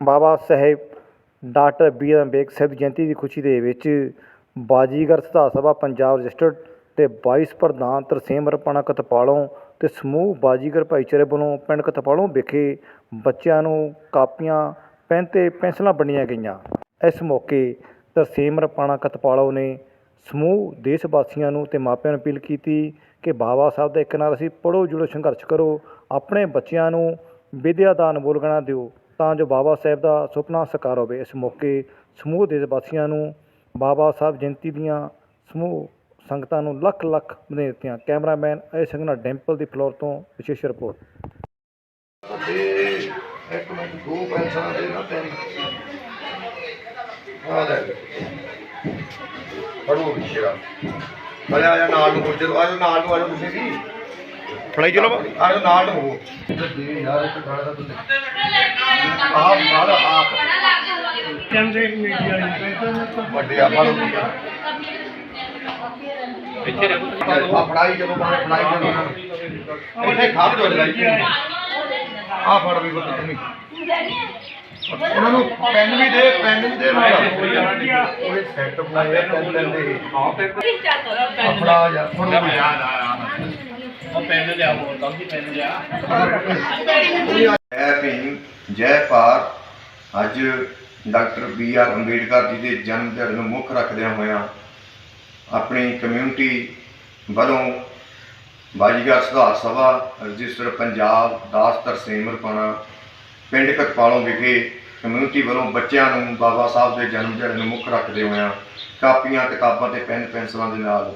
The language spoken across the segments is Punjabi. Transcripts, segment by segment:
Baba Sahib, doctor B R Ambedkar ਦੀ ਜਯੰਤੀ ਦੀ ਖੁਸ਼ੀ ਦੇ ਵਿੱਚ ਬਾਜੀਗਰ ਸੁਧਾਰ ਸਭਾ ਪੰਜਾਬ ਰਜਿਸਟਰਡ ਤੇ ਵਾਈਸ ਪ੍ਰਧਾਨ ਤਰਸੇਮ ਰਪਾਣਾ ਕਤਪਾਲੋਂ ਤੇ ਸਮੂਹ ਬਾਜੀਗਰ ਭਾਈਚਾਰੇ ਵੱਲੋਂ ਪਿੰਡ ਕਤਪਾਲੋਂ ਵਿਖੇ ਬੱਚਿਆਂ ਨੂੰ ਕਾਪੀਆਂ, ਪੈਨ ਤੇ ਪੈਨਸਲਾਂ ਵੰਡੀਆਂ ਗਈਆਂ। ਇਸ ਮੌਕੇ ਤਰਸੇਮ ਰਪਾਣਾ ਕਤਪਾਲੋ ਨੇ ਸਮੂਹ ਦੇਸ਼ ਵਾਸੀਆਂ ਨੂੰ ਤੇ ਮਾਪਿਆਂ ਨੂੰ ਅਪੀਲ ਕੀਤੀ ਕਿ ਬਾਬਾ ਸਾਹਿਬ ਦਾ ਇੱਕ ਨਾਲ ਅਸੀਂ ਪੜੋ ਜੁੜੋ ਸੰਘਰਸ਼ ਕਰੋ, ਆਪਣੇ ਬੱਚਿਆਂ ਨੂੰ ਵਿਦਿਆ ਦਾ ਅਨਮੋਲ ਗਣਾ ਦਿਓ ਤਾਂ ਜੋ ਬਾਬਾ ਸਾਹਿਬ ਦਾ ਸੁਪਨਾ ਸਾਕਾਰ ਹੋਵੇ। ਇਸ ਮੌਕੇ ਸਮੂਹ ਦੇਸ਼ ਵਾਸੀਆਂ ਨੂੰ ਬਾਬਾ ਸਾਹਿਬ ਜਯੰਤੀ ਦੀਆਂ ਸਮੂਹ ਸੰਗਤਾਂ ਨੂੰ ਲੱਖ ਲੱਖ ਵਧਾਈਆਂ ਦਿੱਤੀਆਂ। ਕੈਮਰਾਮੈਨ ਅਜੇ ਸਿੰਘ ਨਾਲ ਡੈਂਪਲ ਦੀ ਫਲੋਰ ਤੋਂ ਵਿਸ਼ੇਸ਼ ਰਿਪੋਰਟ। ਤੇ ਇੱਕ ਮਿੰਟ ਦੋ ਪੈਸਾ ਦੇ ਨਾ ਤੇਰੀ। ਆ ਲੈ ਫੜੋ ਵਿਸ਼ੇਰਾ ਅਰੇ ਆ ਜਾ ਨਾਲ ਨੂੰ ਜਾ ਆ ਜਾ ਨਾਲ ਨੂੰ ਆ ਜਾ ਤੁਸੀਂ ਵੀ। ਫੜਾਈ ਚਲੋ। ਆ ਜਾ ਨਾਲ ਨੂੰ ਹੋ ਦੇ ਯਾਰ ਇੱਕ ਗਾਣਾ ਦਾ ਤੁਸੀਂ ਆਪ ਨਾਲ ਆਪ ਵੱਡੇ ਆਪਾਂ ਨੂੰ ਪਿੱਛੇ ਰਹਿ ਆ ਫੜਾਈ ਜਦੋਂ ਬਾਹਰ ਫੜਾਈ ਜਦੋਂ ਨੂੰ ਇੱਥੇ ਖਾਬ ਜੋ ਲਾਈ ਆ ਫੜ ਵੀ ਬਤ ਤੁਸੀਂ ਉਹਨਾਂ ਨੂੰ ਪੈਨ ਵੀ ਦੇ ਪੈਨ ਵੀ ਦੇ ਨਾਲ ਉਹਦੇ ਸੈੱਟ ਬਣਾਏ ਪੈਨ ਲੈਣ ਦੇ ਆਪਣਾ ਯਾਰ ਫੜੋ ਵੀ ਯਾਦ ਉਹ ਪੈਨ ਲਿਆ ਹੋਰ ਤਾਂ ਵੀ ਪੈਨ ਲਿਆ ਜੈ ਭੀਮ, ਜੈ ਭਾਰਤ ਅੱਜ doctor B R Ambedkar ji ਦੇ ਜਨਮ ਦਿਹਾੜੇ ਨੂੰ ਮੁੱਖ ਰੱਖਦਿਆਂ ਹੋਇਆਂ ਆਪਣੀ ਕਮਿਊਨਿਟੀ ਵੱਲੋਂ ਬਾਜੀਗਰ ਸੁਧਾਰ ਸਭਾ, ਰਜਿਸਟਰ ਪੰਜਾਬ ਦਾਸ ਤਰਸੇਮਰਪਣਾ ਪਿੰਡ ਕਤਪਾਲੋਂ ਵਿਖੇ ਕਮਿਊਨਿਟੀ ਵੱਲੋਂ ਬੱਚਿਆਂ ਨੂੰ ਬਾਬਾ ਸਾਹਿਬ ਦੇ ਜਨਮ ਦਿਹਾੜੇ ਨੂੰ ਮੁੱਖ ਰੱਖਦੇ ਹੋਇਆਂ ਕਾਪੀਆਂ, ਕਿਤਾਬਾਂ ਤੇ ਪੈਨ, ਪੈਨਸਲਾਂ ਦੇ ਨਾਲ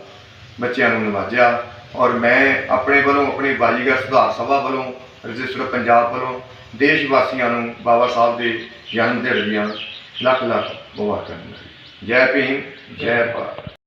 ਬੱਚਿਆਂ ਨੂੰ ਨਵਾਜਿਆ। ਔਰ ਮੈਂ ਆਪਣੇ ਵੱਲੋਂ, ਆਪਣੀ ਬਾਜੀਗਰ ਸੁਧਾਰ ਸਭਾ ਵੱਲੋਂ ਰਜਿਸਟਰ ਪੰਜਾਬ ਵੱਲੋਂ ਦੇਸ਼ ਵਾਸੀਆਂ ਨੂੰ ਬਾਬਾ ਸਾਹਿਬ ਦੇ ਜਨਮ ਦਿਹਾੜੇ ਦੀਆਂ ਲੱਖ ਲੱਖ ਮੁਬਾਰਕਾਂ ਦਿੰਦਾ ਜੈ ਭੀਮ, ਜੈ ਭਾਰਤ।